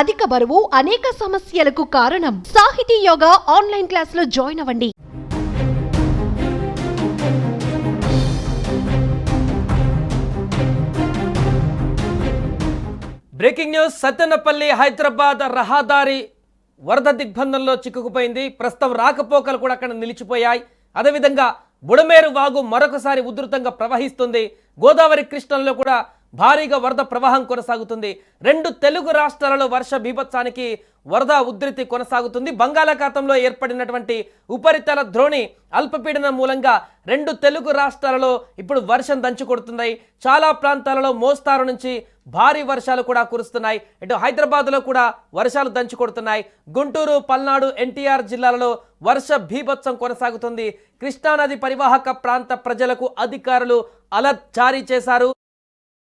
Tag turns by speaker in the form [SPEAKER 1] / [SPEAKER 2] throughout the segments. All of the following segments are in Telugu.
[SPEAKER 1] అధిక బరువు అనేక సమస్యలకు కారణం. సాహితీ యోగా ఆన్లైన్ క్లాసులో జాయిన్ అవ్వండి.
[SPEAKER 2] బ్రేకింగ్ న్యూస్ సత్తెనపల్లి హైదరాబాద్ రహదారి వరద దిగ్బంధంలో చిక్కుకుపోయింది. ప్రస్తుతం రాకపోకలు కూడా అక్కడ నిలిచిపోయాయి. అదేవిధంగా బుడమేరు వాగు మరొకసారి ఉధృతంగా ప్రవహిస్తుంది. గోదావరి కృష్ణంలో కూడా భారీగా వరద ప్రవాహం కొనసాగుతుంది. రెండు తెలుగు రాష్ట్రాలలో వర్ష బీభత్సానికి వరద ఉధృతి కొనసాగుతుంది. బంగాళాఖాతంలో ఏర్పడినటువంటి ఉపరితల ద్రోణి అల్పపీడనం మూలంగా రెండు తెలుగు రాష్ట్రాలలో ఇప్పుడు వర్షం దంచుకొడుతున్నాయి. చాలా ప్రాంతాలలో మోస్తారు నుంచి భారీ వర్షాలు కూడా కురుస్తున్నాయి. ఇటు హైదరాబాద్లో కూడా వర్షాలు దంచుకొడుతున్నాయి. గుంటూరు పల్నాడు ఎన్టీఆర్ జిల్లాలలో వర్ష భీభత్సం కొనసాగుతుంది. కృష్ణానది పరివాహక ప్రాంత ప్రజలకు అధికారులు అలర్ట్ జారీ చేశారు.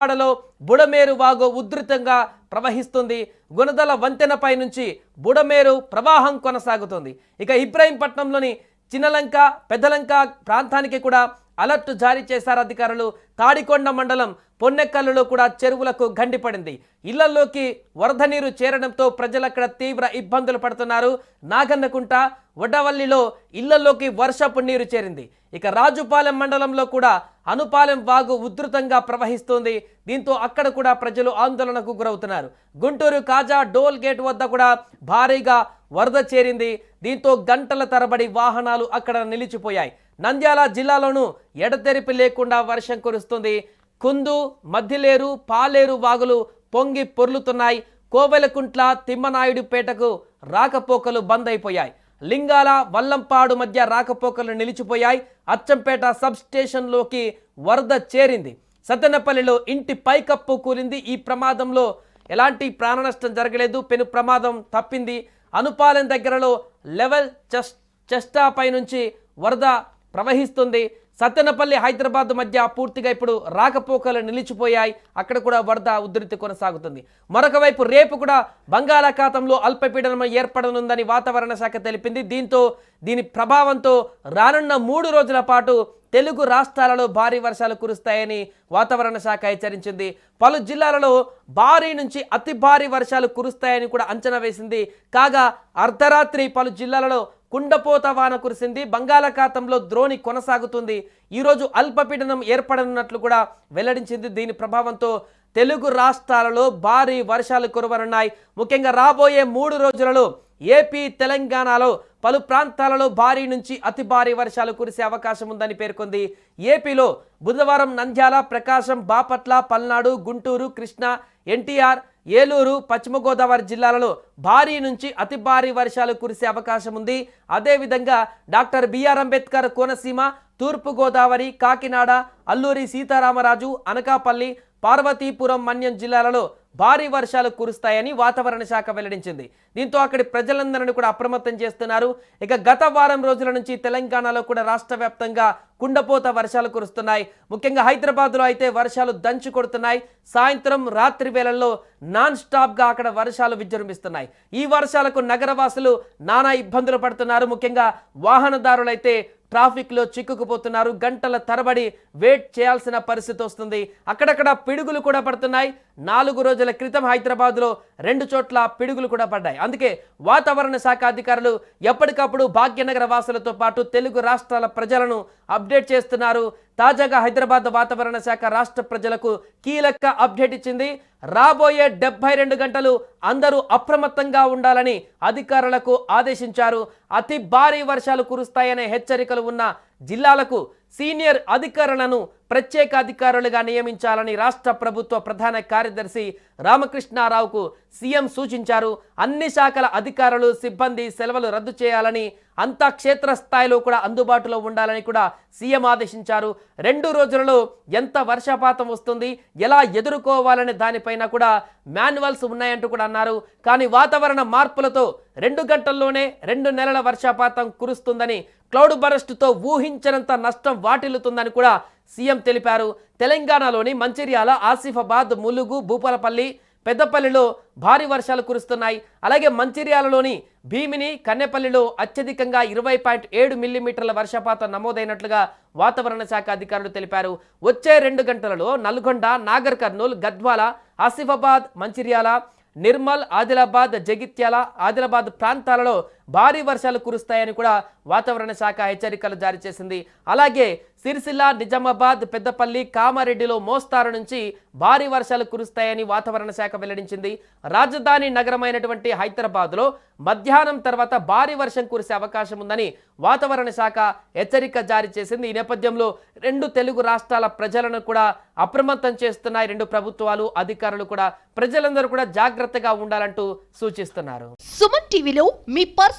[SPEAKER 2] విజయవాడలో బుడమేరు వాగు ఉధృతంగా ప్రవహిస్తుంది. గుణదల వంతెనపై నుంచి బుడమేరు ప్రవాహం కొనసాగుతుంది. ఇక ఇబ్రాహీంపట్నంలోని చిన్నలంక పెద్దలంక ప్రాంతానికి కూడా అలర్ట్ జారీ చేశారు అధికారులు. తాడికొండ మండలం పొన్నెక్కల్లులో కూడా చెరువులకు గండిపడింది. ఇళ్ళలోకి వరద నీరు చేరడంతో ప్రజలు అక్కడ తీవ్ర ఇబ్బందులు పడుతున్నారు. నాగన్నకుంట వడ్డవల్లిలో ఇళ్ళలోకి వర్షపు నీరు చేరింది. ఇక రాజుపాలెం మండలంలో కూడా అనుపాలెం వాగు ఉధృతంగా ప్రవహిస్తోంది. దీంతో అక్కడ కూడా ప్రజలు ఆందోళనకు గురవుతున్నారు. గుంటూరు కాజా డోల్ గేట్ వద్ద కూడా భారీగా వరద చేరింది. దీంతో గంటల తరబడి వాహనాలు అక్కడ నిలిచిపోయాయి. నంద్యాల జిల్లాలోనూ ఎడతెరిపి లేకుండా వర్షం కురుస్తుంది. కుందు మధ్యలేరు పాలేరు వాగులు పొంగి పొర్లుతున్నాయి. కోవెలకుంట్ల తిమ్మనాయుడుపేటకు రాకపోకలు బంద్ అయిపోయాయి. లింగాల వల్లంపాడు మధ్య రాకపోకలు నిలిచిపోయాయి. అచ్చంపేట సబ్ స్టేషన్లోకి వరద చేరింది. సత్తెనపల్లిలో ఇంటి పైకప్పు కూలింది. ఈ ప్రమాదంలో ఎలాంటి ప్రాణ నష్టం జరగలేదు. పెను ప్రమాదం తప్పింది. అనుపాలెం దగ్గరలో లెవెల్ చెస్ చెస్టాపై నుంచి వరద ప్రవహిస్తుంది. సత్తెనపల్లి హైదరాబాద్ మధ్య పూర్తిగా ఇప్పుడు రాకపోకలు నిలిచిపోయాయి. అక్కడ కూడా వరద ఉధృతి కొనసాగుతుంది. మరొక వైపు రేపు కూడా బంగాళాఖాతంలో అల్పపీడనం ఏర్పడనుందని వాతావరణ శాఖ తెలిపింది. దీంతో దీని ప్రభావంతో రానున్న మూడు రోజుల పాటు తెలుగు రాష్ట్రాలలో భారీ వర్షాలు కురుస్తాయని వాతావరణ శాఖ హెచ్చరించింది. పలు జిల్లాలలో భారీ నుంచి అతి భారీ వర్షాలు కురుస్తాయని కూడా అంచనా వేసింది. కాగా అర్ధరాత్రి పలు జిల్లాలలో కుండపోత వాన కురిసింది. బంగాళాఖాతంలో ద్రోణి కొనసాగుతుంది. ఈరోజు అల్పపీడనం ఏర్పడనున్నట్లు కూడా వెల్లడించింది దీని ప్రభావంతో తెలుగు రాష్ట్రాలలో భారీ వర్షాలు కురవనున్నాయి. ముఖ్యంగా రాబోయే మూడు రోజులలో ఏపీ తెలంగాణలో పలు ప్రాంతాలలో భారీ నుంచి అతి భారీ వర్షాలు కురిసే అవకాశం ఉందని పేర్కొంది. ఏపీలో బుధవారం నంద్యాల ప్రకాశం బాపట్ల పల్నాడు గుంటూరు కృష్ణా ఎన్టీఆర్ ఏలూరు పశ్చిమ గోదావరి జిల్లాలలో భారీ నుంచి అతి భారీ వర్షాలు కురిసే అవకాశం ఉంది. అదేవిధంగా డాక్టర్ బిఆర్ అంబేద్కర్ కోనసీమ తూర్పు గోదావరి కాకినాడ అల్లూరి సీతారామరాజు అనకాపల్లి పార్వతీపురం మన్యం జిల్లాలలో భారీ వర్షాలు కురుస్తాయని వాతావరణ శాఖ వెల్లడించింది. దీంతో అక్కడి ప్రజలందరినీ కూడా అప్రమత్తం చేస్తున్నారు. ఇక గత వారం రోజుల నుంచి తెలంగాణలో కూడా రాష్ట్ర వ్యాప్తంగా కుండపోత వర్షాలు కురుస్తున్నాయి. ముఖ్యంగా హైదరాబాద్లో అయితే వర్షాలు దంచు కొడుతున్నాయి. సాయంత్రం రాత్రి వేళల్లో నాన్ స్టాప్గా అక్కడ వర్షాలు విజృంభిస్తున్నాయి. ఈ వర్షాలకు నగరవాసులు నానా ఇబ్బందులు పడుతున్నారు. ముఖ్యంగా వాహనదారులైతే ట్రాఫిక్లో చిక్కుకుపోతున్నారు. గంటల తరబడి వెయిట్ చేయాల్సిన పరిస్థితి వస్తుంది. అక్కడక్కడ పిడుగులు కూడా పడుతున్నాయి. నాలుగు రోజుల క్రితం హైదరాబాద్లో రెండు చోట్ల పిడుగులు కూడా పడ్డాయి. అందుకే వాతావరణ శాఖ అధికారులు ఎప్పటికప్పుడు భాగ్యనగర వాసులతో పాటు తెలుగు రాష్ట్రాల ప్రజలను అప్డేట్ చేస్తున్నారు. తాజాగా హైదరాబాద్ వాతావరణ శాఖ రాష్ట్ర ప్రజలకు కీలక అప్డేట్ ఇచ్చింది. రాబోయే డెబ్బై రెండు గంటలు అందరూ అప్రమత్తంగా ఉండాలని అధికారులకు ఆదేశించారు. అతి భారీ వర్షాలు కురుస్తాయనే హెచ్చరికలు ఉన్న జిల్లాలకు సీనియర్ అధికారులను ప్రత్యేక అధికారులుగా నియమించాలని రాష్ట్ర ప్రభుత్వ ప్రధాన కార్యదర్శి రామకృష్ణారావుకు సీఎం సూచించారు. అన్ని శాఖల అధికారులు సిబ్బంది సెలవులు రద్దు చేయాలని అంతా క్షేత్రస్థాయిలో కూడా అందుబాటులో ఉండాలని కూడా సీఎం ఆదేశించారు. రెండు రోజులలో ఎంత వర్షపాతం వస్తుంది ఎలా ఎదుర్కోవాలనే దానిపైన కూడా మాన్యువల్స్ ఉన్నాయంటూ కూడా అన్నారు. కానీ వాతావరణ మార్పులతో రెండు గంటల్లోనే రెండు నెలల వర్షపాతం కురుస్తుందని క్లౌడ్ బరస్ట్తో ఊహించినంత నష్టం వాటిల్లుతుందని కూడా సీఎం తెలిపారు. తెలంగాణలోని మంచిర్యాల ఆసిఫాబాద్ ములుగు భూపాలపల్లి పెద్దపల్లిలో భారీ వర్షాలు కురుస్తున్నాయి. అలాగే మంచిర్యాలలోని భీమిని కన్నెపల్లిలో అత్యధికంగా ఇరవై పాయింట్ ఏడు మిల్లీమీటర్ల వర్షపాతం నమోదైనట్లుగా వాతావరణ శాఖ అధికారులు తెలిపారు. వచ్చే రెండు గంటలలో నల్గొండ నాగర్ కర్నూల్ గద్వాల ఆసిఫాబాద్ మంచిర్యాల నిర్మల్ ఆదిలాబాద్ జగిత్యాల ఆదిలాబాద్ ప్రాంతాలలో భారీ వర్షాలు కురుస్తాయని కూడా వాతావరణ శాఖ హెచ్చరికలు జారీ చేసింది. అలాగే సిరిసిల్ల నిజామాబాద్ పెద్దపల్లి కామారెడ్డిలో మోస్తారు నుంచి భారీ వర్షాలు కురుస్తాయని వాతావరణ శాఖ వెల్లడించింది. రాజధాని నగరమైనటువంటి హైదరాబాద్లో మధ్యాహ్నం తర్వాత భారీ వర్షం కురిసే అవకాశం ఉందని వాతావరణ శాఖ హెచ్చరిక జారీ చేసింది. ఈ నేపథ్యంలో రెండు తెలుగు రాష్ట్రాల ప్రజలను కూడా అప్రమత్తం చేస్తున్నాయి. రెండు ప్రభుత్వాలు అధికారులు కూడా ప్రజలందరూ కూడా జాగ్రత్తగా ఉండాలంటూ సూచిస్తున్నారు.
[SPEAKER 1] సుమన్ టీవీలో మీ పర్సనల్